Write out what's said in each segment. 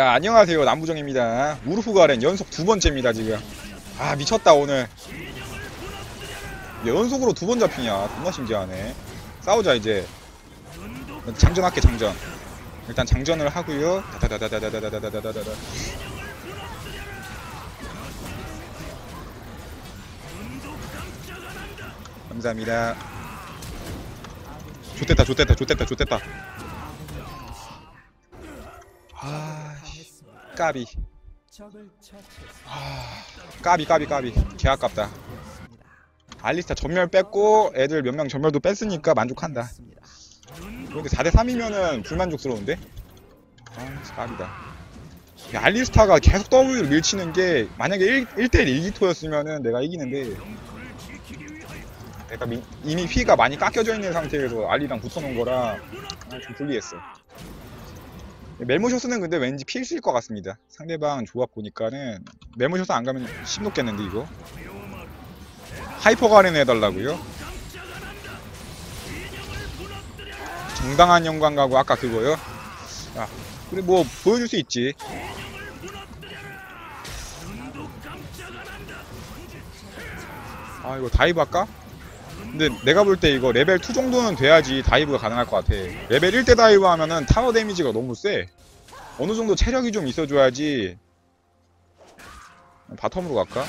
자 안녕하세요. 남부정입니다. 우르프 가렌 연속 두 번째입니다 지금. 아 미쳤다 오늘. 연속으로 두 번 잡히냐? 존나 신기하네. 싸우자 이제. 장전할게 장전. 일단 장전을 하고요. 다다다다다다다다다다다다 감사합니다. 좋됐다 좋됐다 좋됐다 좋됐다 까비. 아 까비 까비 까비. 개 아깝다. 알리스타 전멸 뺐고 애들 몇 명 전멸도 뺐으니까 만족한다. 근데 4대3이면은 불만족스러운데? 아 까비다. 야, 알리스타가 계속 W를 밀치는 게 만약에 1, 1대1 1기토였으면은 내가 이기는데 내가 미- 이미 피가 많이 깎여져 있는 상태에서 알리랑 붙어놓은 거라 아, 좀 불리했어 멜모셔스는 근데 왠지 필수일 것 같습니다 상대방 조합 보니까는 멜모셔스 안 가면 심놓겠는데 이거 하이퍼 가렌 해달라고요? 정당한 영광 가고 아까 그거요? 아, 그래 뭐 보여줄 수 있지. 아 이거 다이브 할까? 근데 내가 볼 때 이거 레벨 2 정도는 돼야지 다이브가 가능할 것 같아. 레벨 1대 다이브 하면은 타워 데미지가 너무 세. 어느 정도 체력이 좀 있어줘야지. 바텀으로 갈까?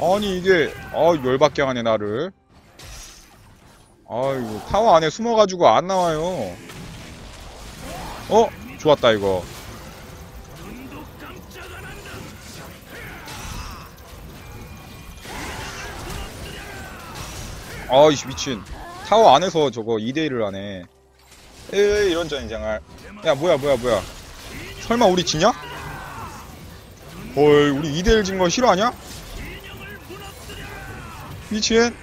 아니 이게 아 열받게 하네 나를 아이고 타워 안에 숨어가지고 안 나와요 어? 좋았다 이거. 아이씨 미친. 타워 안에서 저거 2대1을 하네. 에이 이런 전쟁을 야 뭐야 뭐야 뭐야. 설마 우리 지냐? 헐 우리 2대1 진 거 싫어하냐? 미친.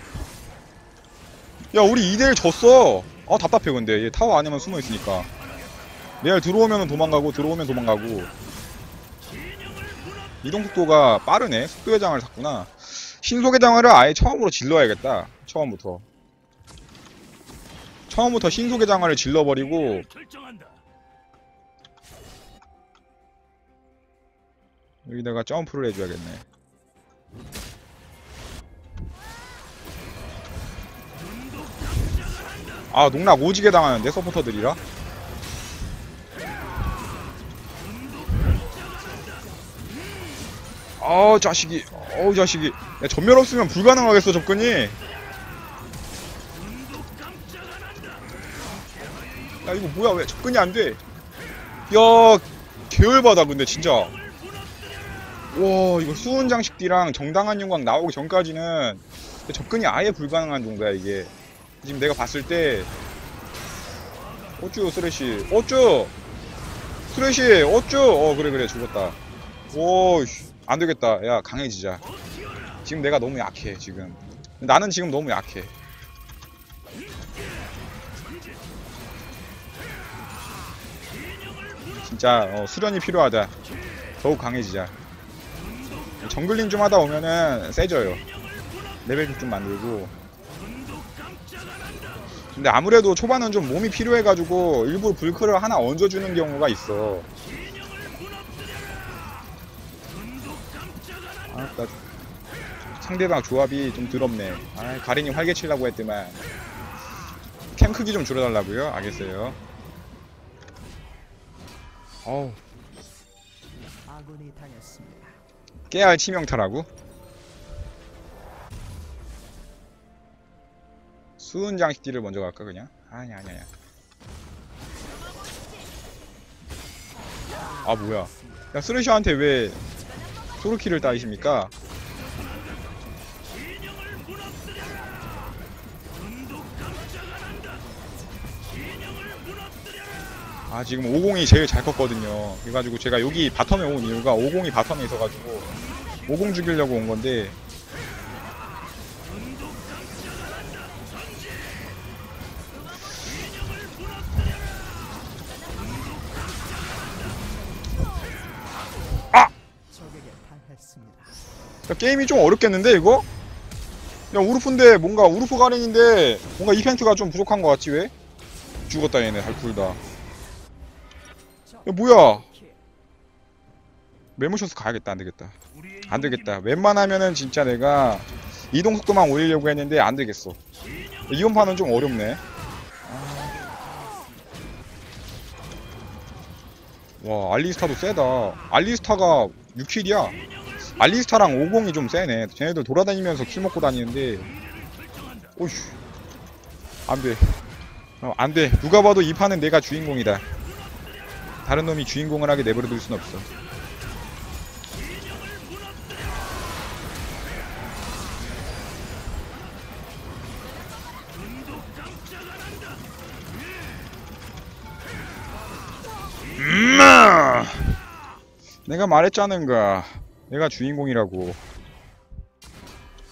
야 우리 2대1 졌어. 아 답답해 근데. 얘 타워 안에만 숨어있으니까 레알 들어오면 도망가고 들어오면 도망가고. 이동 속도가 빠르네. 속도 회장을 샀구나. 신속회장을 아예 처음으로 질러야겠다. 처음부터. 처음부터 신속회장을 질러버리고. 여기다가 점프를 해줘야겠네. 아 농락 오지게 당하는데 서포터들이라 아 자식이. 어우 자식이. 야 전멸 없으면 불가능하겠어 접근이. 야 이거 뭐야? 왜 접근이 안돼? 야 계열받아 근데 진짜. 와 이거 수은 장식띠랑 정당한 영광 나오기 전까지는 접근이 아예 불가능한 정도야 이게. 지금 내가 봤을 때. 어쭈 쓰레쉬. 어쭈! 쓰레쉬! 어쭈! 어 그래 그래. 죽었다. 오씨 안 되겠다. 야 강해지자. 지금 내가 너무 약해 지금. 나는 지금 너무 약해. 진짜 어, 수련이 필요하다. 더욱 강해지자. 정글링 좀 하다 오면은 세져요. 레벨 좀 만들고. 근데 아무래도 초반은 좀 몸이 필요해가지고 일부러 불크를 하나 얹어주는 경우가 있어. 나 상대방 조합이 좀 더럽네. 아, 가린이 활개 치려고 했더만. 캠 크기 좀 줄여달라고요? 알겠어요. 어우. 깨알 치명타라고? 수은 장식띠를 먼저 갈까 그냥? 아니 아니 아니야. 아 뭐야? 야 쓰레쉬한테 왜 소르키를 따이십니까? 아 지금 50이 제일 잘 컸거든요. 그래가지고 제가 여기 바텀에 온 이유가 50이 바텀에 있어가지고 50 죽이려고 온 건데 야, 게임이 좀 어렵겠는데 이거? 야 우르프인데 뭔가 우르프 가렌인데 뭔가 이펙트가 좀 부족한 것 같지 왜? 죽었다 얘네. 달쿨다. 야 뭐야? 메모셔스 가야겠다. 안되겠다. 안되겠다. 웬만하면은 진짜 내가 이동 속도만 올리려고 했는데 안되겠어. 판은 좀 어렵네. 와 알리스타도 세다. 알리스타가 6킬이야. 알리스타랑 50이 좀 세네. 쟤네들 돌아다니면서 킬 먹고 다니는데. 오휴 안돼. 어, 안돼. 누가 봐도 이 판은 내가 주인공이다. 다른 놈이 주인공을 하게 내버려 둘 순 없어 내가 말했잖은가 내가 주인공이라고.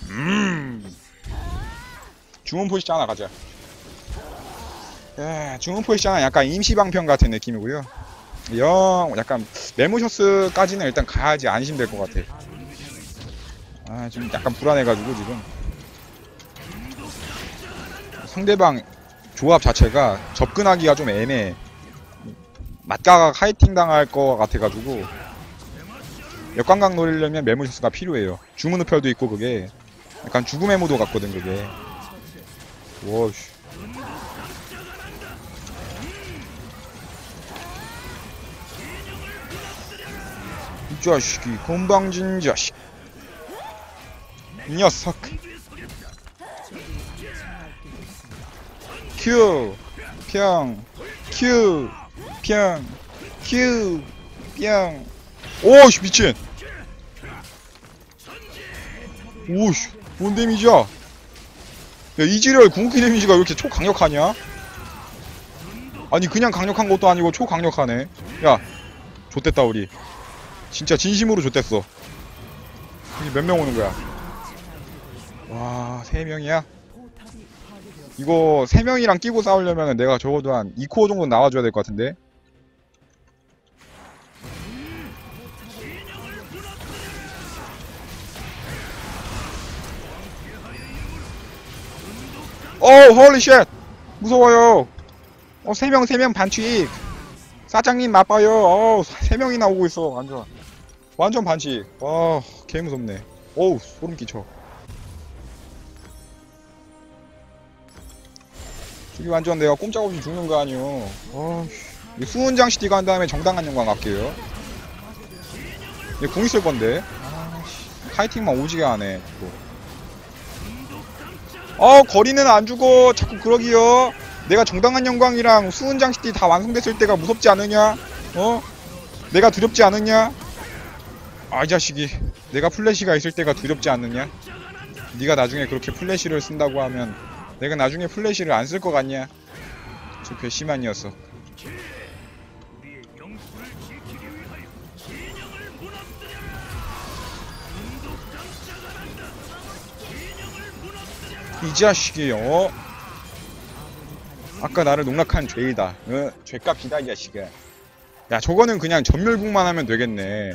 음. 중원 포지션 하나 가자. 예, 중원 포지션은 약간 임시방편 같은 느낌이고요. 영 약간 메모셔스까지는 일단 가야지 안심될 것 같아. 아 지금 약간 불안해가지고 지금. 상대방 조합 자체가 접근하기가 좀 애매해. 맞다가 카이팅 당할 것 같아가지고 역광각 노리려면 메모셔스가 필요해요. 주문 우펠도 있고 그게. 약간 죽음의 모도 같거든 그게. 와씨. 이 자식이 건방진 자식. 이 녀석. 큐. 평, 큐, 평, 큐, 평. 오씨 미친. 오씨 뭔 데미지야? 야 이지렬 궁극기 데미지가 왜 이렇게 초강력하냐? 아니 그냥 강력한 것도 아니고 초강력하네. 야, 좆됐다 우리. 진짜 진심으로 좆됐어. 몇 명 오는 거야? 와, 세 명이야? 포탑이 파괴되었습니다. 이거 세 명이랑 끼고 싸우려면 내가 적어도 한 2코어 정도 나와줘야 될 것 같은데. 오, 홀리 쉣! 무서워요. 어, 세 명, 세 명 반칙. 사장님 나빠요. 어, 세 명이나 오고 있어. 완전. 완전 반칙. 와, 개 무섭네. 어우, 소름 끼쳐. 저기 완전 내가 꼼짝없이 죽는 거 아니오. 어휴. 수은장 시티 간 다음에 정당한 영광 갈게요. 얘 공 있을 건데. 아씨. 카이팅만 오지게 하네. 이거. 어 거리는 안 주고 자꾸 그러기요. 내가 정당한 영광이랑 수은장 시티 다 완성됐을 때가 무섭지 않으냐? 어? 내가 두렵지 않으냐? 아 이 자식이 내가 플래시가 있을 때가 두렵지 않느냐? 네가 나중에 그렇게 플래시를 쓴다고 하면 내가 나중에 플래시를 안 쓸 것 같냐? 저 괘씸한 녀석. 이 자식이 어? 아까 나를 농락한 죄이다. 어? 죄값이다 이 자식아. 야 저거는 그냥 전멸국만 하면 되겠네.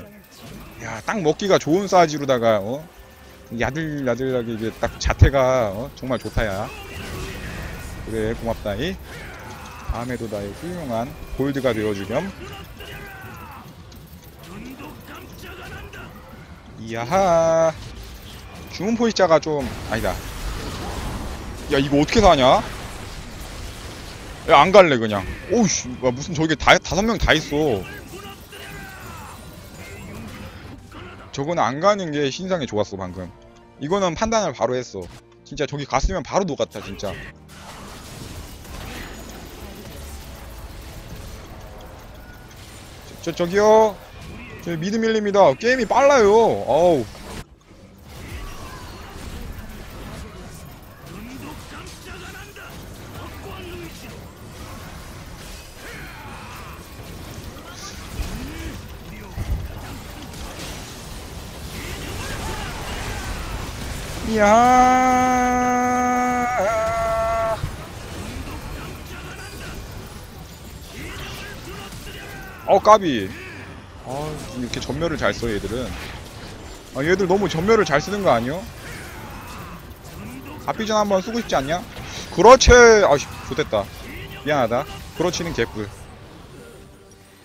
야 딱 먹기가 좋은 사이즈로다가 어? 야들야들하게 이게 딱 자태가 어? 정말 좋다 야. 그래 고맙다 이 다음에도 나의 훌륭한 골드가 되어주렴 이야하 주문 포이자가 좀 아니다 야 이거 어떻게 사냐 야 안 갈래 그냥 오우씨 와, 무슨 저기 다 다섯 명 다 있어 저거는 안 가는 게 신상에 좋았어 방금 이거는 판단을 바로 했어 진짜 저기 갔으면 바로 녹았다 진짜 저, 저기요. 저 미드 밀립니다. 게임이 빨라요. 어우. 이야. 어 까비. 아 이렇게 전멸을 잘 써 얘들은. 아 얘들 너무 전멸을 잘 쓰는 거 아니요? 앞비전 한번 쓰고 싶지 않냐? 그렇지. 아씨 좋됐다. 미안하다. 그렇지는 개뿔.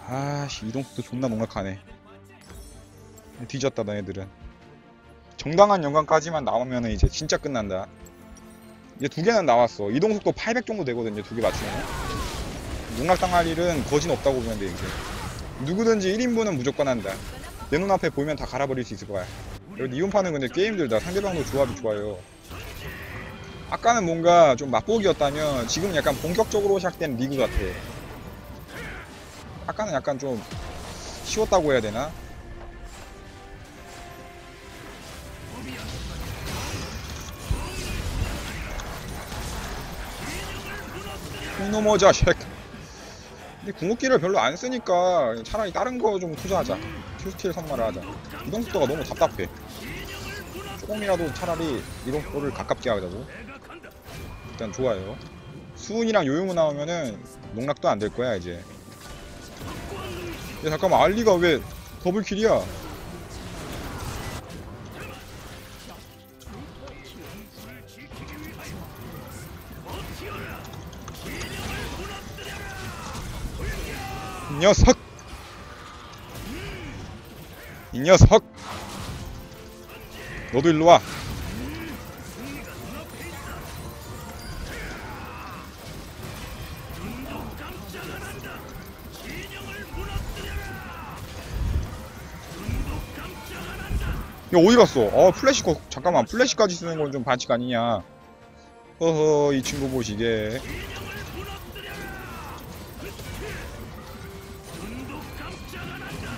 아씨 이동속도 존나 농락하네. 뒤졌다 너네들은 정당한 연관까지만 나오면은 이제 진짜 끝난다. 이제 두 개는 나왔어. 이동속도 800 정도 되거든요 두 개 맞추면. 농락당할 일은 거진 없다고 보면 돼 이제. 누구든지 1인분은 무조건 한다. 내 눈앞에 보이면 다 갈아버릴 수 있을 거야. 여기 이혼파는 근데 게임 들다 상대방도 조합이 좋아요. 아까는 뭔가 좀 맛보기였다면 지금 약간 본격적으로 시작된 리그 같아. 아까는 약간 좀 쉬웠다고 해야 되나? 이놈의 자식. 근데 궁극기를 별로 안 쓰니까 차라리 다른 거 좀 투자하자. 큐스틸 선마를 하자. 이동 속도가 너무 답답해. 조금이라도 차라리 이동 속도를 가깝게 하자고. 일단 좋아요. 수은이랑 요요무 나오면은 농락도 안 될 거야 이제. 야 잠깐만 알리가 왜 더블킬이야 녀석 이 녀석 너도 일로 와 야 어디 갔어? 어 플래시 거 잠깐만 플래시까지 쓰는 건 좀 반칙 아니냐? 허허 이 친구 보시게.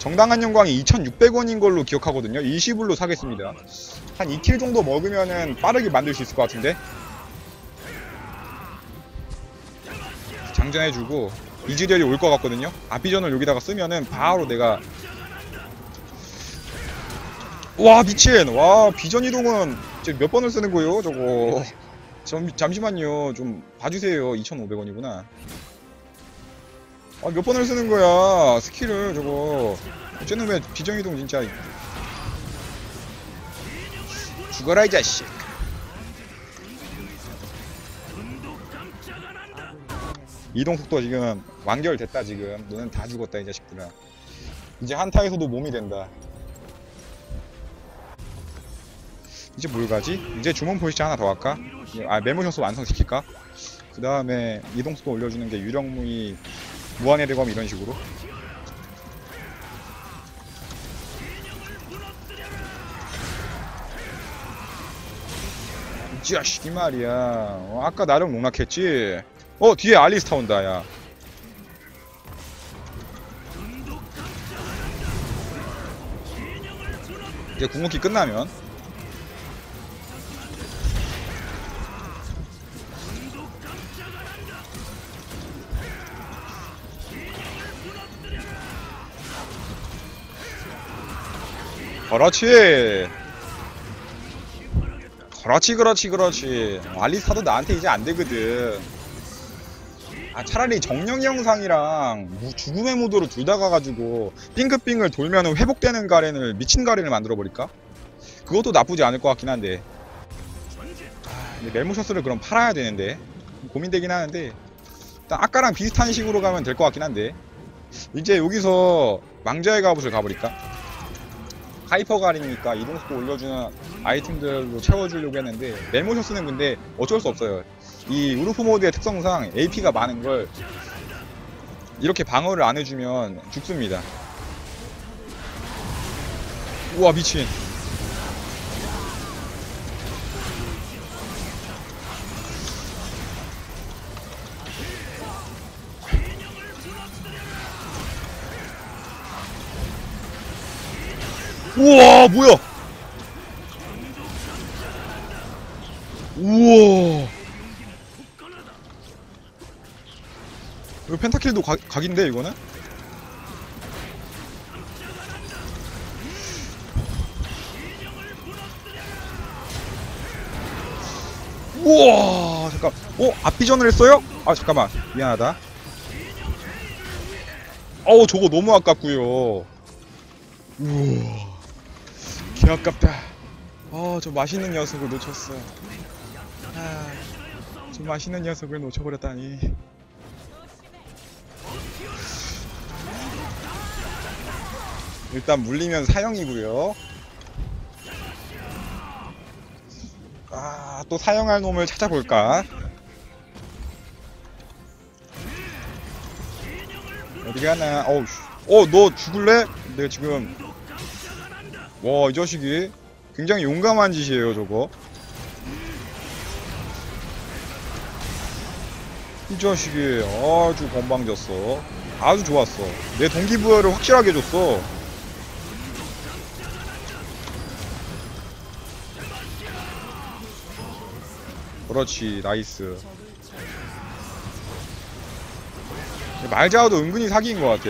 정당한 영광이 2,600원인 걸로 기억하거든요. 20불로 사겠습니다. 한 2킬 정도 먹으면은 빠르게 만들 수 있을 것 같은데. 장전해주고 이즈리얼이 올 것 같거든요. 아비전을 여기다가 쓰면은 바로 내가 와 미친 와 비전 이동은 몇 번을 쓰는 거예요 저거 잠, 잠시만요 좀 봐주세요 2,500원이구나 아 몇 번을 쓰는 거야 스킬을 저거 어쨌든 왜 비전 이동 진짜 죽어라 이 자식 이동 속도 지금 완결됐다 지금 너는 다 죽었다 이 자식들아 이제 한타에서도 몸이 된다 이제 뭘 가지? 이제 주문 포시션 하나 더 할까? 아 메모셔스 완성시킬까? 그 다음에 이동 속도 올려주는 게 유령무이 무한의 대검 이런 식으로. 이 자식 이 말이야. 어, 아까 나름 농락했지? 어 뒤에 알리스타 온다 야. 이제 궁극기 끝나면 그렇지. 그렇지 그렇지 그렇지. 알리스타도 나한테 이제 안 되거든. 아 차라리 정령 영상이랑 무- 죽음의 모드로 둘 다 가가지고 핑크핑을 돌면은 회복되는 가렌을 미친 가렌을 만들어 버릴까? 그것도 나쁘지 않을 것 같긴 한데. 아, 근데 메모셔스를 그럼 팔아야 되는데. 고민되긴 하는데. 일단 아까랑 비슷한 식으로 가면 될 것 같긴 한데. 이제 여기서 망자의 갑옷을 가버릴까? 하이퍼 가리니까 이동속도 올려주는 아이템들로 채워주려고 했는데 메모셔스는 근데 어쩔 수 없어요. 이 우르프 모드의 특성상 AP가 많은 걸 이렇게 방어를 안 해주면 죽습니다. 우와 미친 우와 뭐야 우와 이거 펜타킬도 각, 각인데 이거는? 우와 잠깐 어? 앞비전을 했어요? 아 잠깐만 미안하다 어우 저거 너무 아깝구요 우와 개 아깝다 아저 맛있는 녀석을 놓쳤어 아, 좀 맛있는 녀석을 놓쳐버렸다니. 일단 물리면 사형이고요. 아, 또 사형할 놈을 찾아볼까? 어디 가나? 어우, 씨. 어, 너 죽을래? 내가 지금 와, 이 자식이 굉장히 용감한 짓이에요, 저거. 이 자식이 아주 건방졌어. 아주 좋았어. 내 동기부여를 확실하게 줬어. 그렇지, 나이스. 말자도 은근히 사기인 것 같아.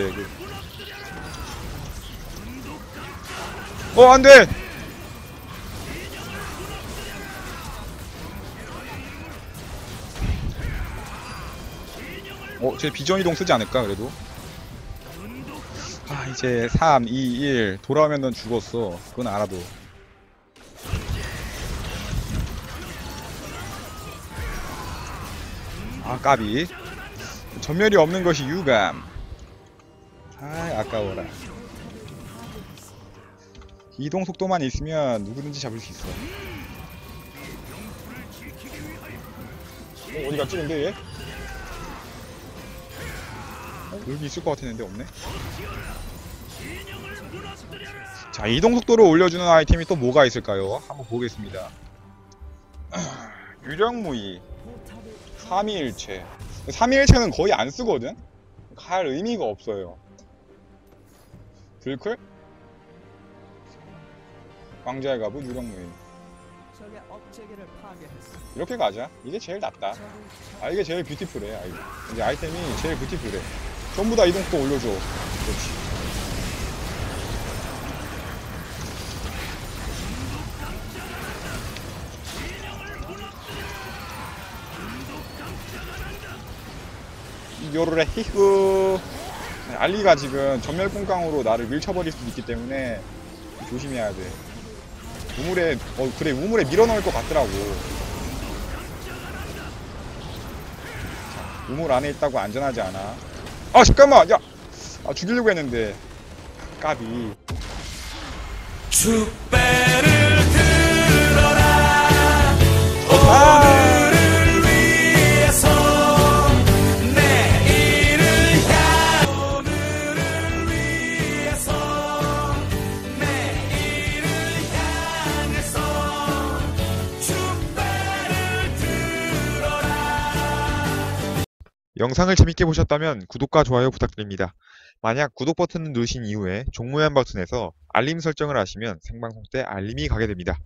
어, 안 돼! 어, 제 비전 이동 쓰지 않을까, 그래도? 아, 이제 3, 2, 1. 돌아오면 넌 죽었어. 그건 알아도. 아, 까비. 전멸이 없는 것이 유감. 아, 아까워라. 이동 속도만 있으면 누구든지 잡을 수 있어. 어, 어디 갔지, 근데 얘? 어, 여기 있을 것 같았는데 없네. 자, 이동 속도를 올려주는 아이템이 또 뭐가 있을까요? 한번 보겠습니다. 유령무이, 포탑을 3위일체. 3위일체는 거의 안 쓰거든? 갈 의미가 없어요. 들클? 왕자의 가부, 파괴했습니다. 이렇게 가자. 이게 제일 낫다. 아, 이게 제일 뷰티풀해. 아. 이제 아이템이 제일 뷰티풀해. 전부 다 이동 속도 올려줘. 그렇지. 요르레 히흐 알리가 지금 전멸 공강으로 나를 밀쳐버릴 수도 있기 때문에 조심해야 돼 우물에 어 그래 우물에 밀어넣을 것 같더라고. 우물 안에 있다고 안전하지 않아. 아 잠깐만! 야! 아, 죽이려고 했는데. 까비. 축배를 들어라. 아 영상을 재밌게 보셨다면 구독과 좋아요 부탁드립니다. 만약 구독 버튼을 누르신 이후에 종모양 버튼에서 알림 설정을 하시면 생방송 때 알림이 가게 됩니다.